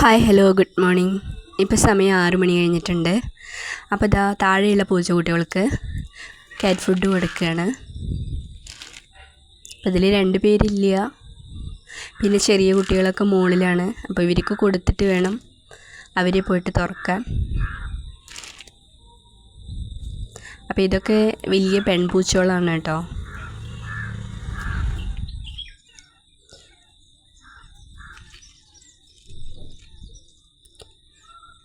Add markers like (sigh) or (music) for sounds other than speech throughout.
Hi hello good morning ഇപ്പോൾ സമയം ആറു മണി കഴിഞ്ഞിട്ടുണ്ട്. അപ്പോൾ ഇതാ താഴെയുള്ള പൂച്ചക്കുട്ടികൾക്ക് കാറ്റ് ഫുഡ് കൊടുക്കുകയാണ്. അപ്പോൾ ഇതിൽ രണ്ട് പേരില്ല. പിന്നെ ചെറിയ കുട്ടികളൊക്കെ മുകളിലാണ് അപ്പോൾ ഇവർക്ക് കൊടുത്തിട്ട് വേണം അവരെ പോയിട്ട് തുറക്കാൻ. അപ്പോൾ ഇതൊക്കെ വലിയ പെൺപൂച്ചകളാണ് കേട്ടോ.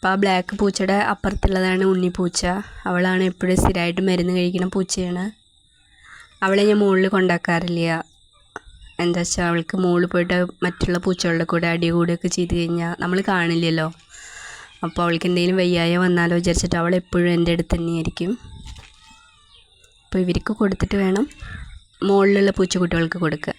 അപ്പോൾ ആ ബ്ലാക്ക് പൂച്ചയുടെ അപ്പുറത്തുള്ളതാണ് ഉണ്ണിപ്പൂച്ച. അവളാണ് എപ്പോഴും സ്ഥിരമായിട്ട് മരുന്ന് കഴിക്കുന്ന പൂച്ചയാണ്. അവളെ ഞാൻ മുകളിൽ കൊണ്ടാക്കാറില്ല. എന്താ വെച്ചാൽ അവൾക്ക് മുകളിൽ പോയിട്ട് മറ്റുള്ള പൂച്ചകളുടെ കൂടെ അടി കൂടുകയൊക്കെ ചെയ്ത് കഴിഞ്ഞാൽ നമ്മൾ കാണില്ലല്ലോ. അപ്പോൾ അവൾക്ക് എന്തെങ്കിലും വയ്യായ വന്നാലോ വിചാരിച്ചിട്ട് അവൾ എപ്പോഴും എന്റെ അടുത്ത് തന്നെയായിരിക്കും. അപ്പോൾ ഇവർക്ക് കൊടുത്തിട്ട് വേണം മുകളിലുള്ള പൂച്ചക്കുട്ടികൾക്ക് കൊടുക്കുക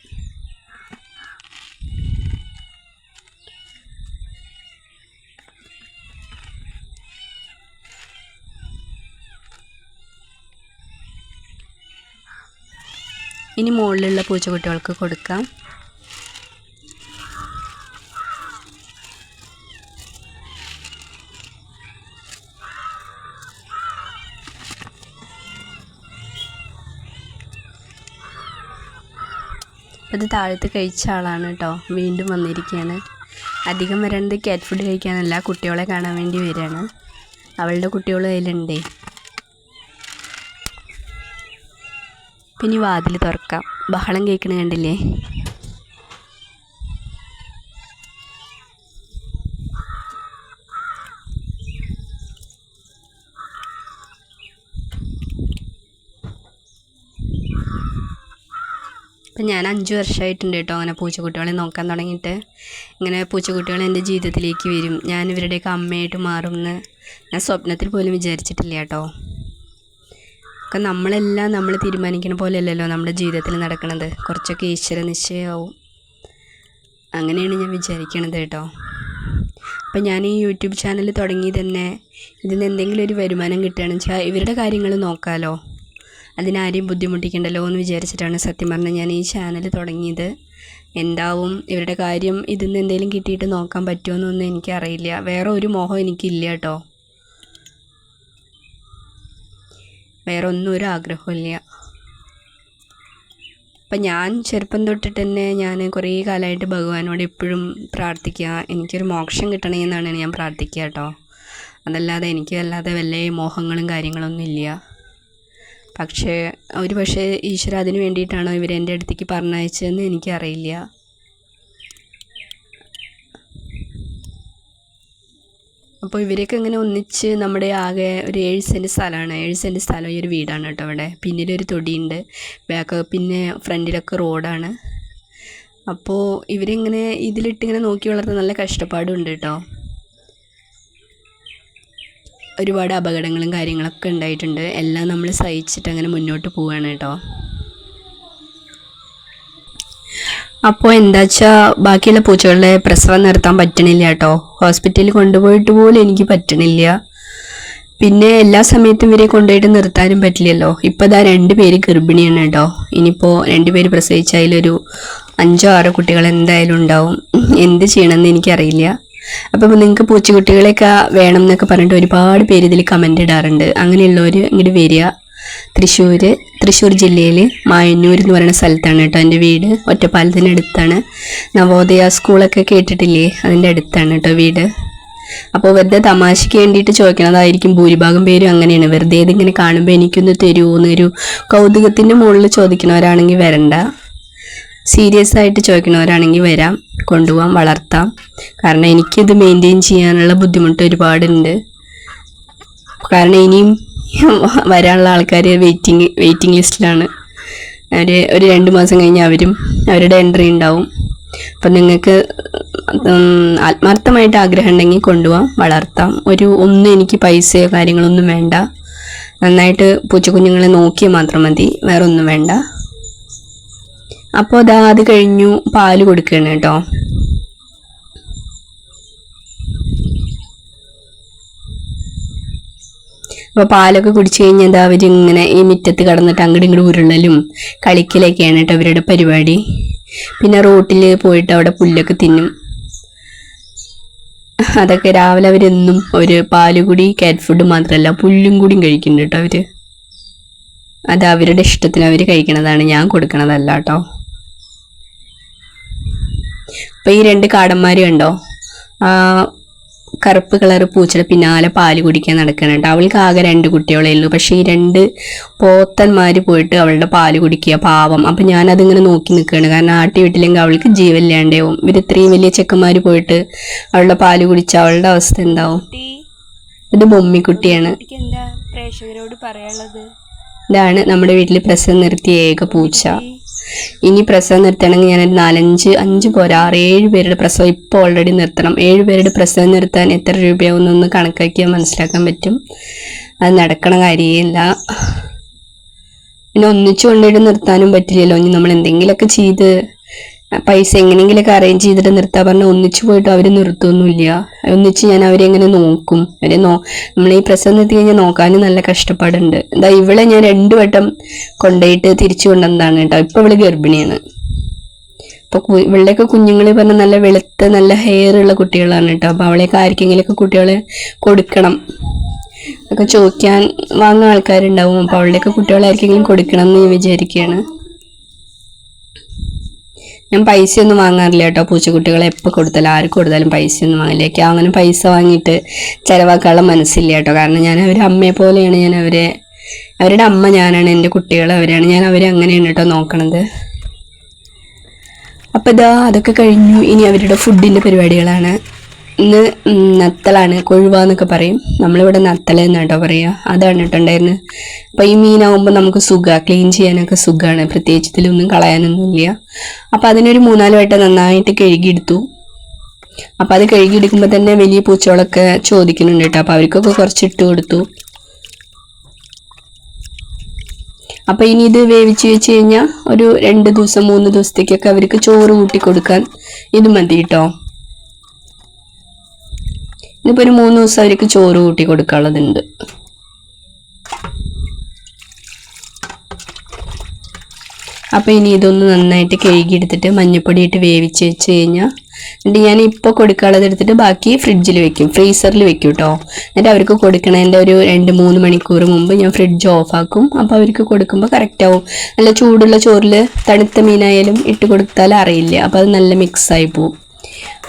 ഇനി മുകളിലുള്ള പൂച്ചക്കുട്ടികൾക്ക് കൊടുക്കാം. അത് താഴത്ത് കഴിച്ച ആളാണ് കേട്ടോ വീണ്ടും വന്നിരിക്കുകയാണ് അധികം വരേണ്ടത് കാറ്റ് ഫുഡ് കഴിക്കാനല്ല കുട്ടികളെ കാണാൻ വേണ്ടി വരികയാണ്. അവളുടെ കുട്ടികൾ അതിലുണ്ടേ പിന്നെ വാതിൽ തുറക്കാം. ബഹളം കേൾക്കണ കണ്ടില്ലേ? ഇപ്പം ഞാൻ അഞ്ച് വർഷമായിട്ടുണ്ട് കേട്ടോ അങ്ങനെ പൂച്ചക്കുട്ടികളെ നോക്കാൻ തുടങ്ങിയിട്ട്. ഇങ്ങനെ പൂച്ചക്കുട്ടികൾ എന്റെ ജീവിതത്തിലേക്ക് വരും. ഞാൻ ഇവരുടെയൊക്കെ അമ്മയായിട്ട് മാറുമെന്ന് ഞാൻ സ്വപ്നത്തിൽ പോലും വിചാരിച്ചിട്ടില്ല കേട്ടോ. ഒക്കെ നമ്മളെല്ലാം നമ്മൾ തീരുമാനിക്കുന്ന പോലെയല്ലല്ലോ നമ്മുടെ ജീവിതത്തിൽ നടക്കുന്നത് കുറച്ചൊക്കെ ഈശ്വര നിശ്ചയമാവും. അങ്ങനെയാണ് ഞാൻ വിചാരിക്കണത് കേട്ടോ. അപ്പം ഞാൻ ഈ യൂട്യൂബ് ചാനൽ തുടങ്ങി തന്നെ ഇതിന് എന്തെങ്കിലും ഒരു വരുമാനം കിട്ടുകയാണെന്ന് വെച്ചാൽ ഇവരുടെ കാര്യങ്ങൾ നോക്കാമല്ലോ അതിനാരെയും ബുദ്ധിമുട്ടിക്കണ്ടല്ലോ എന്ന് വിചാരിച്ചിട്ടാണ് സത്യം പറഞ്ഞാൽ ഞാൻ ഈ ചാനൽ തുടങ്ങിയത്. എന്താവും? ഇവരുടെ കാര്യം ഇതിൽ നിന്ന് എന്തെങ്കിലും കിട്ടിയിട്ട് നോക്കാൻ പറ്റുമോ എന്നൊന്നും എനിക്കറിയില്ല. വേറെ ഒരു മോഹം എനിക്കില്ല കേട്ടോ. വേറെ ഒന്നും ഒരു ആഗ്രഹമില്ല അപ്പം ഞാൻ ചെറുപ്പം തൊട്ടിട്ട് തന്നെ ഞാൻ കുറേ കാലമായിട്ട് ഭഗവാനോട് എപ്പോഴും പ്രാർത്ഥിക്കുക. എനിക്കൊരു മോക്ഷം കിട്ടണേ എന്നാണ് ഞാൻ പ്രാർത്ഥിക്കുക കേട്ടോ. അതല്ലാതെ എനിക്ക് അല്ലാതെ വല്ല മോഹങ്ങളും കാര്യങ്ങളൊന്നും ഇല്ല. പക്ഷേ ഒരു പക്ഷേ ഈശ്വര അതിന് വേണ്ടിയിട്ടാണോ ഇവരെന്റെ അടുത്തേക്ക് പറഞ്ഞയച്ചതെന്ന് എനിക്കറിയില്ല. അപ്പോൾ ഇവരൊക്കെ ഇങ്ങനെ ഒന്നിച്ച് നമ്മുടെ ആകെ ഒരു ഏഴ് സെന്റ് സ്ഥലമാണ്. ഏഴ് സെന്റ് സ്ഥലം ഈ ഒരു വീടാണ് കേട്ടോ അവിടെ. പിന്നിലൊരു തൊടിയുണ്ട്. ബാക്ക് പിന്നെ ഫ്രണ്ടിലൊക്കെ റോഡാണ്. അപ്പോൾ ഇവരിങ്ങനെ ഇതിലിട്ടിങ്ങനെ നോക്കി വളർത്താൻ നല്ല കഷ്ടപ്പാടുണ്ട് കേട്ടോ. ഒരുപാട് അപകടങ്ങളും കാര്യങ്ങളൊക്കെ ഉണ്ടായിട്ടുണ്ട്. എല്ലാം നമ്മൾ സഹിച്ചിട്ട് അങ്ങനെ മുന്നോട്ട് പോവുകയാണ് കേട്ടോ. അപ്പോൾ എന്താ വെച്ചാൽ ബാക്കിയുള്ള പൂച്ചകളുടെ പ്രസവം നിർത്താൻ പറ്റണില്ല കേട്ടോ. ഹോസ്പിറ്റലിൽ കൊണ്ടുപോയിട്ട് പോലും എനിക്ക് പറ്റണില്ല. പിന്നെ എല്ലാ സമയത്തും ഇവരെ കൊണ്ടുപോയിട്ട് നിർത്താനും പറ്റില്ലല്ലോ. ഇപ്പോൾ ഇതാ രണ്ട് പേര് ഗർഭിണിയാണ് കേട്ടോ. ഇനിയിപ്പോൾ രണ്ട് പേര് പ്രസവിച്ചതിലൊരു അഞ്ചോ ആറോ കുട്ടികൾ എന്തായാലും ഉണ്ടാവും. എന്ത് ചെയ്യണമെന്ന് എനിക്കറിയില്ല. അപ്പോൾ നിങ്ങൾക്ക് പൂച്ചക്കുട്ടികളെയൊക്കെ വേണം എന്നൊക്കെ പറഞ്ഞിട്ട് ഒരുപാട് പേര് ഇതിൽ കമന്റ് ഇടാറുണ്ട്. അങ്ങനെയുള്ളവർ ഇങ്ങോട്ട് വരിക. തൃശ്ശൂർ തൃശ്ശൂർ ജില്ലയിൽ മായന്നൂർ എന്ന് പറയുന്ന സ്ഥലത്താണ് കേട്ടോ എന്റെ വീട്. ഒറ്റപ്പാലത്തിനടുത്താണ് നവോദയ സ്കൂളൊക്കെ കേട്ടിട്ടില്ലേ? അതിന്റെ അടുത്താണ് കേട്ടോ വീട്. അപ്പോൾ വെറുതെ തമാശയ്ക്ക് വേണ്ടിയിട്ട് ചോദിക്കണതായിരിക്കും ഭൂരിഭാഗം പേരും അങ്ങനെയാണ്. വെറുതെ ഇതിങ്ങനെ കാണുമ്പോൾ എനിക്കൊന്ന് തരുമോ എന്നൊരു കൗതുകത്തിന്റെ മുകളിൽ ചോദിക്കുന്നവരാണെങ്കിൽ വരണ്ട. സീരിയസ് ആയിട്ട് ചോദിക്കുന്നവരാണെങ്കിൽ വരാം. കൊണ്ടുപോകാം വളർത്താം. കാരണം എനിക്കിത് മെയിന്റെയിൻ ചെയ്യാനുള്ള ബുദ്ധിമുട്ട് ഒരുപാടുണ്ട്. കാരണം ഇനിയും (laughs) വരാനുള്ള ആൾക്കാർ വെയിറ്റിംഗ് വെയിറ്റിംഗ് ലിസ്റ്റിലാണ് അവർ ഒരു രണ്ട് മാസം കഴിഞ്ഞ് അവരും അവരുടെ എൻട്രി ഉണ്ടാവും. അപ്പം നിങ്ങൾക്ക് ആത്മാർത്ഥമായിട്ട് ആഗ്രഹം ഉണ്ടെങ്കിൽ കൊണ്ടുപോകാം വളർത്താം. ഒരു ഒന്നും എനിക്ക് പൈസയോ കാര്യങ്ങളൊന്നും വേണ്ട. നന്നായിട്ട് പൂച്ചക്കുഞ്ഞുങ്ങളെ നോക്കിയാൽ മാത്രം മതി വേറെ ഒന്നും വേണ്ട. അപ്പോൾ അതാ അത് കഴിഞ്ഞു പാൽ കൊടുക്കുകയാണ് കേട്ടോ. അപ്പോൾ പാലൊക്കെ കുടിച്ചു കഴിഞ്ഞാൽ എന്താ അവരിങ്ങനെ ഈ മുറ്റത്ത് കടന്നിട്ട് അങ്ങോട്ട് ഇങ്ങോട്ട് ഉരുളലും കളിക്കലൊക്കെയാണ് കേട്ടോ അവരുടെ പരിപാടി. പിന്നെ റോട്ടിൽ പോയിട്ട് അവിടെ പുല്ലൊക്കെ തിന്നും. അതൊക്കെ രാവിലെ അവരെന്നും ഒരു പാലുകൂടി കാറ്റ് ഫുഡ് മാത്രമല്ല പുല്ലും കൂടിയും കഴിക്കുന്നുണ്ട് കേട്ടോ അവർ. അത് അവരുടെ ഇഷ്ടത്തിന് അവർ കഴിക്കണതാണ് ഞാൻ കൊടുക്കണതല്ല കേട്ടോ അപ്പൊ ഈ രണ്ട് കാടന്മാര് കണ്ടോ? കറുപ്പ് കളർ പൂച്ചയുടെ പിന്നാലെ പാൽ കുടിക്കാൻ നടക്കണുണ്ട് അവൾക്ക് ആകെ രണ്ട് കുട്ടികളായിരുന്നു പക്ഷേ പക്ഷെ ഈ രണ്ട് പോത്തന്മാർ പോയിട്ട് അവളുടെ പാൽ കുടിക്കുക പാവം. അപ്പൊ ഞാൻ അതിങ്ങനെ നോക്കി നിൽക്കുകയാണ്. കാരണം ആട്ടി വീട്ടിലെങ്കിൽ അവൾക്ക് ജീവനില്ലാണ്ടാവും. ഇവർ ഇത്രയും വലിയ ചെക്കന്മാർ പോയിട്ട് അവളുടെ പാൽ കുടിച്ച അവളുടെ അവസ്ഥ എന്താവും? ഇത് ബൊമ്മിക്കുട്ടിയാണ്. പ്രേക്ഷകരോട് പറയാനുള്ളത്? ഇതാണ് നമ്മുടെ വീട്ടിൽ പ്രസവം നിർത്തിയ ഏക പൂച്ച. ഇനി പ്രസവം നിർത്തണമെങ്കിൽ ഞാനൊരു നാലഞ്ച് അഞ്ച് പോരാ. ആറ് ഏഴ് പേരുടെ പ്രസവം ഇപ്പോൾ ഓൾറെഡി നിർത്തണം. ഏഴ് പേരുടെ പ്രസവം നിർത്താൻ എത്ര രൂപയാവും ഒന്ന് കണക്കാക്കിയാൽ മനസ്സിലാക്കാൻ പറ്റും. അത് നടക്കണ കാര്യമില്ല. പിന്നെ ഒന്നിച്ചു കൊണ്ടുപോയിട്ട് നിർത്താനും പറ്റില്ലല്ലോ. ഇനി നമ്മൾ എന്തെങ്കിലുമൊക്കെ ചെയ്ത് പൈസ എങ്ങനെയെങ്കിലൊക്കെ അറേഞ്ച് ചെയ്തിട്ട് നിർത്താൻ പറഞ്ഞാൽ ഒന്നിച്ചു പോയിട്ട് അവർ നിർത്തുമൊന്നുമില്ല ഒന്നിച്ച് ഞാൻ അവരെ എങ്ങനെ നോക്കും? അവരെ നോ നമ്മൾ ഈ പ്രസവം നിർത്തി കഴിഞ്ഞാൽ നോക്കാനും നല്ല കഷ്ടപ്പാടുണ്ട്. എന്താ ഇവളെ ഞാൻ രണ്ടു വട്ടം കൊണ്ടുപോയിട്ട് തിരിച്ചു കൊണ്ടുവന്നതാണ് കേട്ടോ. ഇപ്പൊ ഇവൾ ഗർഭിണിയാണ്. ഇപ്പൊ കു- ഇവളുടെയൊക്കെ കുഞ്ഞുങ്ങൾ പറഞ്ഞ നല്ല വെളുത്ത നല്ല ഹെയർ ഉള്ള കുട്ടികളാണ് കേട്ടോ. അപ്പൊ അവളെയൊക്കെ ആർക്കെങ്കിലൊക്കെ കുട്ടികളെ കൊടുക്കണം. ഒക്കെ ചോദിക്കാൻ വാങ്ങുന്ന ആൾക്കാരുണ്ടാവും. അപ്പൊ അവളുടെയൊക്കെ കുട്ടികളെ ആർക്കെങ്കിലും കൊടുക്കണം എന്ന് ഞാൻ വിചാരിക്കുകയാണ്. ഞാൻ പൈസയൊന്നും വാങ്ങാറില്ല കേട്ടോ. പൂച്ചക്കുട്ടികളെ എപ്പോൾ കൊടുത്താലും ആർക്ക് കൊടുത്താലും പൈസയൊന്നും വാങ്ങില്ല. അങ്ങനെ പൈസ വാങ്ങിയിട്ട് ചിലവാക്കാനുള്ള മനസ്സില്ല കേട്ടോ. കാരണം ഞാൻ അവരെ അമ്മയെ പോലെയാണ്. ഞാൻ അവരെ അവരുടെ അമ്മ ഞാനാണ്. എന്റെ കുട്ടികൾ അവരാണ്. ഞാൻ അവരെ അങ്ങനെയാണ് കേട്ടോ നോക്കണത്. അപ്പോൾ ഇതാ അതൊക്കെ കഴിഞ്ഞു. ഇനി അവരുടെ ഫുഡിന്റെ പരിപാടികളാണ്. ഇന്ന് നത്തലാണ് കൊഴുവാന്നൊക്കെ പറയും. നമ്മളിവിടെ നത്തല എന്നാട്ടോ പറയുക അതാണ് ഇട്ടുണ്ടായിരുന്നത് അപ്പോൾ അപ്പം ഈ മീനാവുമ്പോൾ നമുക്ക് സുഖമാണ് ക്ലീൻ ചെയ്യാനൊക്കെ സുഖമാണ് പ്രത്യേകിച്ച് ഇതിലൊന്നും കളയാനൊന്നുമില്ല. അപ്പം അതിനൊരു മൂന്നാൽ വട്ടം നന്നായിട്ട് കഴുകിയെടുത്തു. അപ്പോൾ അത് കഴുകിയെടുക്കുമ്പോൾ തന്നെ വലിയ പൂച്ചകളൊക്കെ ചോദിക്കുന്നുണ്ട് കേട്ടോ. അപ്പം അവർക്കൊക്കെ കുറച്ച് ഇട്ട് കൊടുത്തു. അപ്പോൾ ഇനി ഇത് വേവിച്ച് വെച്ച് കഴിഞ്ഞാൽ ഒരു രണ്ട് ദിവസം മൂന്ന് ദിവസത്തേക്കൊക്കെ അവർക്ക് ചോറ് കൂട്ടി കൊടുക്കാൻ ഇത് മതി കേട്ടോ. ഇതിപ്പോൾ ഒരു മൂന്ന് ദിവസം അവർക്ക് ചോറ് കൂട്ടി കൊടുക്കാനുള്ളതുണ്ട്. അപ്പോൾ ഇനി ഇതൊന്ന് നന്നായിട്ട് കഴുകിയെടുത്തിട്ട് മഞ്ഞപ്പൊടി ഇട്ട് വേവിച്ച് വെച്ച് കഴിഞ്ഞാൽ എന്നിട്ട് ഞാൻ ഇപ്പോൾ കൊടുക്കാനുള്ളത് എടുത്തിട്ട് ബാക്കി ഫ്രിഡ്ജിൽ വെക്കും ഫ്രീസറിൽ വെക്കും കേട്ടോ എന്നിട്ട് അവർക്ക് കൊടുക്കണതിന്റെ ഒരു രണ്ട് മൂന്ന് മണിക്കൂർ മുമ്പ് ഞാൻ ഫ്രിഡ്ജ് ഓഫാക്കും അപ്പോൾ അവർക്ക് കൊടുക്കുമ്പോൾ കറക്റ്റ് ആവും. നല്ല ചൂടുള്ള ചോറിൽ തണുത്ത മീനായാലും ഇട്ട് കൊടുത്താൽ അറിയില്ല. അപ്പോൾ അത് നല്ല ആയി പോവും.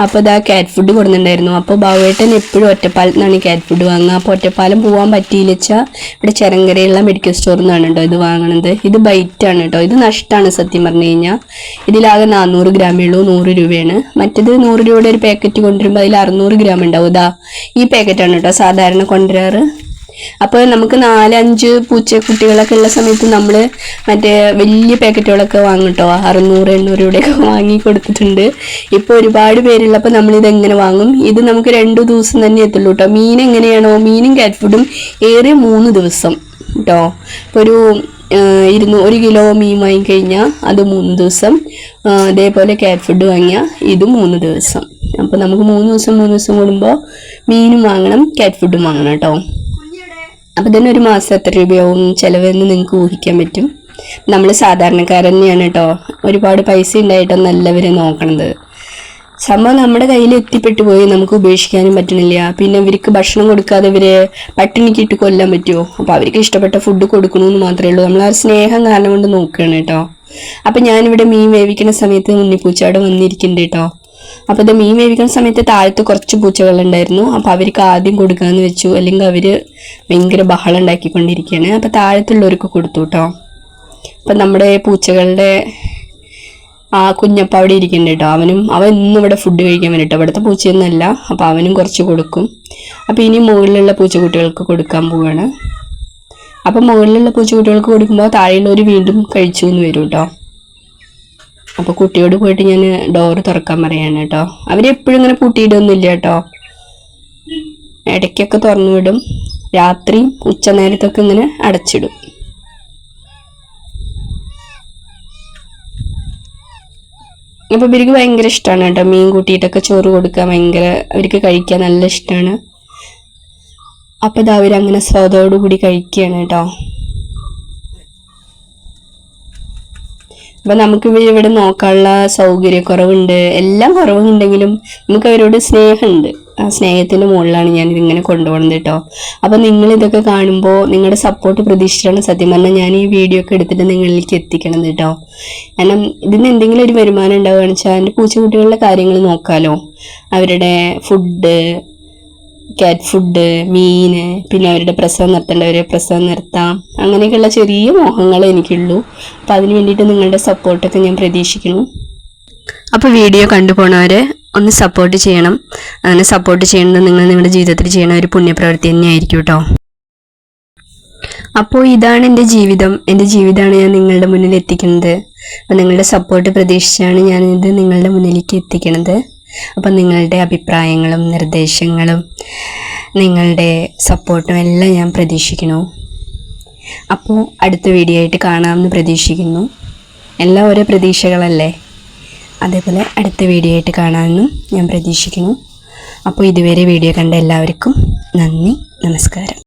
അപ്പോൾ ഇതാ കാറ്റ് ഫുഡ് കൊടുക്കുന്നുണ്ടായിരുന്നു അപ്പോൾ ബാവേട്ടൻ എപ്പോഴും ഒറ്റപ്പാലത്ത് നിന്നാണ് കാറ്റ് ഫുഡ് വാങ്ങുക. അപ്പോൾ ഒറ്റപ്പാലം പോകാൻ പറ്റിയില്ല വെച്ചാൽ ഇവിടെ ചെറങ്കരയുള്ള മെഡിക്കൽ സ്റ്റോറിൽ നിന്നാണ് കേട്ടോ ഇത് വാങ്ങണത്. ഇത് ബൈറ്റാണ് കേട്ടോ. ഇത് നഷ്ടമാണ് സത്യം പറഞ്ഞു കഴിഞ്ഞാൽ ഇതിലാകെ നാനൂറ് ഗ്രാമേ ഉള്ളൂ നൂറ് രൂപയാണ്. മറ്റേത് നൂറ് രൂപയുടെ ഒരു പാക്കറ്റ് കൊണ്ടുവരുമ്പോൾ അതിൽ അറുന്നൂറ് ഗ്രാം ഉണ്ടാവും. ഇതാ ഈ പാക്കറ്റാണ് കേട്ടോ സാധാരണ കൊണ്ടുവരാറ്. അപ്പോൾ നമുക്ക് നാലഞ്ച് പൂച്ചക്കുട്ടികളൊക്കെ ഉള്ള സമയത്ത് നമ്മൾ മറ്റേ വലിയ പാക്കറ്റുകളൊക്കെ വാങ്ങും കേട്ടോ അറുന്നൂറ് എണ്ണൂറ് രൂപയൊക്കെ വാങ്ങി കൊടുത്തിട്ടുണ്ട്. ഇപ്പോൾ ഒരുപാട് പേരുള്ളപ്പോൾ നമ്മളിത് എങ്ങനെ വാങ്ങും? ഇത് നമുക്ക് രണ്ടു ദിവസം തന്നെ എത്തുള്ളൂ കേട്ടോ മീൻ എങ്ങനെയാണോ? മീനും കാറ്റ് ഫുഡും ഏറെ മൂന്ന് ദിവസം കേട്ടോ ഇപ്പോൾ ഒരു ഇരുന്നൂ ഒരു കിലോ മീൻ വാങ്ങിക്കഴിഞ്ഞാൽ അത് മൂന്ന് ദിവസം. അതേപോലെ കാറ്റ് ഫുഡ് വാങ്ങിയാൽ ഇത് മൂന്ന് ദിവസം. അപ്പോൾ നമുക്ക് മൂന്ന് ദിവസം മൂന്ന് ദിവസം കൂടുമ്പോൾ മീനും വാങ്ങണം കാറ്റ് ഫുഡും വാങ്ങണം കേട്ടോ അപ്പം തന്നെ ഒരു മാസം എത്ര രൂപയാവും ചിലവെന്ന് നിങ്ങൾക്ക് ഊഹിക്കാൻ പറ്റും? നമ്മൾ സാധാരണക്കാരൻ തന്നെയാണ് കേട്ടോ ഒരുപാട് പൈസ ഉണ്ടായിട്ടോ നല്ലവരെ നോക്കണത്. സംഭവം നമ്മുടെ കയ്യിൽ എത്തിപ്പെട്ടു പോയി നമുക്ക് ഉപേക്ഷിക്കാനും പറ്റണില്ല. പിന്നെ ഇവർക്ക് ഭക്ഷണം കൊടുക്കാതെ ഇവരെ പട്ടിണിക്കിട്ട് കൊല്ലാൻ പറ്റുമോ അപ്പോൾ അവർക്ക് ഇഷ്ടപ്പെട്ട ഫുഡ് കൊടുക്കണമെന്ന് മാത്രമേ ഉള്ളൂ. നമ്മൾ ആ സ്നേഹം കാരണം കൊണ്ട് നോക്കുകയാണ് കേട്ടോ അപ്പം ഞാനിവിടെ മീൻ വേവിക്കുന്ന സമയത്ത് ഉണ്ണിപ്പൂച്ച അവിടെ വന്നിരിക്കുന്നുണ്ട് കേട്ടോ അപ്പോൾ ഇത് മീൻ വേവിക്കുന്ന സമയത്ത് താഴത്ത് കുറച്ച് പൂച്ചകൾ ഉണ്ടായിരുന്നു. അപ്പോൾ അവർക്ക് ആദ്യം കൊടുക്കാമെന്ന് വെച്ചു. അല്ലെങ്കിൽ അവർ ഭയങ്കര ബഹളം ഉണ്ടാക്കിക്കൊണ്ടിരിക്കുകയാണ്. അപ്പോൾ താഴത്തുള്ളവർക്ക് കൊടുത്തു കേട്ടോ അപ്പം നമ്മുടെ പൂച്ചകളുടെ ആ കുഞ്ഞപ്പ അവിടെ ഇരിക്കുന്നുണ്ട് കേട്ടോ അവനും അവൻ ഇന്നും ഇവിടെ ഫുഡ് കഴിക്കാൻ വേണ്ടിട്ടോ ഇവിടുത്തെ പൂച്ചയൊന്നുമല്ല. അപ്പോൾ അവനും കുറച്ച് കൊടുക്കും. അപ്പോൾ ഇനി മുകളിലുള്ള പൂച്ചക്കുട്ടികൾക്ക് കൊടുക്കാൻ പോവുകയാണ് അപ്പൊ മുകളിലുള്ള പൂച്ചക്കുട്ടികൾക്ക് കൊടുക്കുമ്പോൾ താഴെയുള്ളവർ വീണ്ടും കഴിച്ചു എന്ന് വരും കേട്ടോ അപ്പോൾ കുട്ടിയോട് പോയിട്ട് ഞാൻ ഡോറ് തുറക്കാൻ പറയാണ് കേട്ടോ അവരെപ്പോഴും ഇങ്ങനെ പൂട്ടിയിടൊന്നുമില്ല കേട്ടോ ഇടയ്ക്കൊക്കെ തുറന്നു വിടും. രാത്രി ഉച്ച നേരത്തൊക്കെ ഇങ്ങനെ അടച്ചിടും. അപ്പോൾ ഇവർക്ക് ഭയങ്കര ഇഷ്ടമാണ് കേട്ടോ മീൻ കൂട്ടിയിട്ടൊക്കെ ചോറ് കൊടുക്കാൻ ഭയങ്കര അവർക്ക് കഴിക്കാൻ നല്ല ഇഷ്ടമാണ് അപ്പോൾ ഇതാ അവരങ്ങനെ സ്വാദോടുകൂടി കഴിക്കുകയാണ് കേട്ടോ അപ്പൊ നമുക്ക് ഇവ- ഇവിടെ നോക്കാനുള്ള സൗകര്യക്കുറവുണ്ട്. എല്ലാം കുറവുണ്ടെങ്കിലും നമുക്ക് അവരോട് സ്നേഹമുണ്ട്. ആ സ്നേഹത്തിന്റെ മുകളിലാണ് ഞാൻ ഇതിങ്ങനെ കൊണ്ടുപോകുന്നത് കേട്ടോ. അപ്പോൾ നിങ്ങൾ ഇതൊക്കെ കാണുമ്പോൾ നിങ്ങളുടെ സപ്പോർട്ട് പ്രതീക്ഷിച്ചാണ് സത്യം പറഞ്ഞാൽ ഞാൻ ഈ വീഡിയോ ഒക്കെ എടുത്തിട്ട് നിങ്ങളിലേക്ക് എത്തിക്കണം കേട്ടോ. കാരണം ഇതിന് എന്തെങ്കിലും ഒരു വരുമാനം ഉണ്ടാവുകയാണെന്ന് വെച്ചാൽ എന്റെ പൂച്ചക്കുട്ടികളുടെ കാര്യങ്ങൾ നോക്കാമല്ലോ അവരുടെ ഫുഡ് കാറ്റ് ഫുഡ് മീന് പിന്നെ അവരുടെ പ്രസവം നിർത്തേണ്ടവരെ പ്രസവം നിർത്താം. അങ്ങനെയൊക്കെയുള്ള ചെറിയ മോഹങ്ങൾ എനിക്കുള്ളൂ. അപ്പം അതിന് വേണ്ടിയിട്ട് നിങ്ങളുടെ സപ്പോർട്ടൊക്കെ ഞാൻ പ്രതീക്ഷിക്കുന്നു. അപ്പോൾ വീഡിയോ കണ്ടുപോണവരെ ഒന്ന് സപ്പോർട്ട് ചെയ്യണം. അങ്ങനെ സപ്പോർട്ട് ചെയ്യേണ്ടത് നിങ്ങൾ നിങ്ങളുടെ ജീവിതത്തിൽ ചെയ്യണ ഒരു പുണ്യപ്രവൃത്തി തന്നെയായിരിക്കും കേട്ടോ അപ്പോൾ ഇതാണ് എന്റെ ജീവിതം. എന്റെ ജീവിതമാണ് ഞാൻ നിങ്ങളുടെ മുന്നിൽ എത്തിക്കുന്നത്. അപ്പോൾ നിങ്ങളുടെ സപ്പോർട്ട് പ്രതീക്ഷിച്ചാണ് ഞാനിത് നിങ്ങളുടെ മുന്നിലേക്ക് എത്തിക്കുന്നത് അപ്പം നിങ്ങളുടെ അഭിപ്രായങ്ങളും നിർദ്ദേശങ്ങളും നിങ്ങളുടെ സപ്പോർട്ടും എല്ലാം ഞാൻ പ്രതീക്ഷിക്കുന്നു. അപ്പോൾ അടുത്ത വീഡിയോ ആയിട്ട് കാണാമെന്ന് പ്രതീക്ഷിക്കുന്നു. എല്ലാം ഓരോ പ്രതീക്ഷകളല്ലേ? അതേപോലെ അടുത്ത വീഡിയോ ആയിട്ട് കാണാമെന്നും ഞാൻ പ്രതീക്ഷിക്കുന്നു. അപ്പോൾ ഇതുവരെ വീഡിയോ കണ്ട എല്ലാവർക്കും നന്ദി നമസ്കാരം.